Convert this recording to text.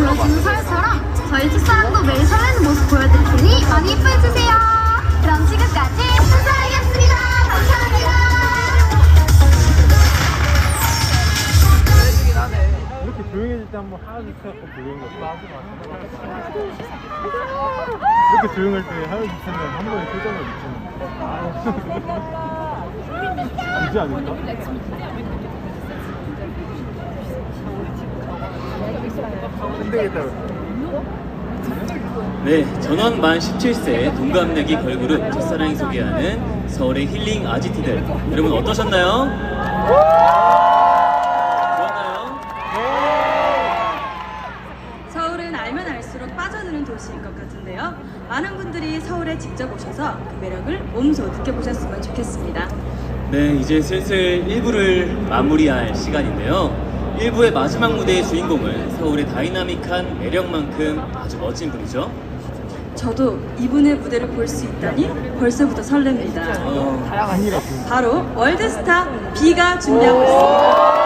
보여주는 서열처럼 저희 숫사랑도 매일 설레는 모습 보여드릴 테니 많이 예뻐해주세요. 그럼 지금까지 숫사랑이었습니다. 감사합니다. 이렇게 조용해질 때 한번 하나씩 해갖고 조용해. 이렇게 조용할 때 하나씩 쓰면 한 번에 표정을 미치는 거야. 아, 이제 아닐까? 네, 전원 만 17세 동갑내기 걸그룹 첫사랑이 소개하는 서울의 힐링 아지트들 여러분 어떠셨나요? 좋았나요? 서울은 알면 알수록 빠져드는 도시인 것 같은데요. 많은 분들이 서울에 직접 오셔서 그 매력을 몸소 느껴보셨으면 좋겠습니다. 네, 이제 슬슬 1부를 마무리할 시간인데요. 1부의 마지막 무대의 주인공은 서울의 다이나믹한 매력만큼 아주 멋진 분이죠. 저도 이분의 무대를 볼 수 있다니 벌써부터 설렙니다. 어, 바로 월드스타 B가 준비하고 있습니다.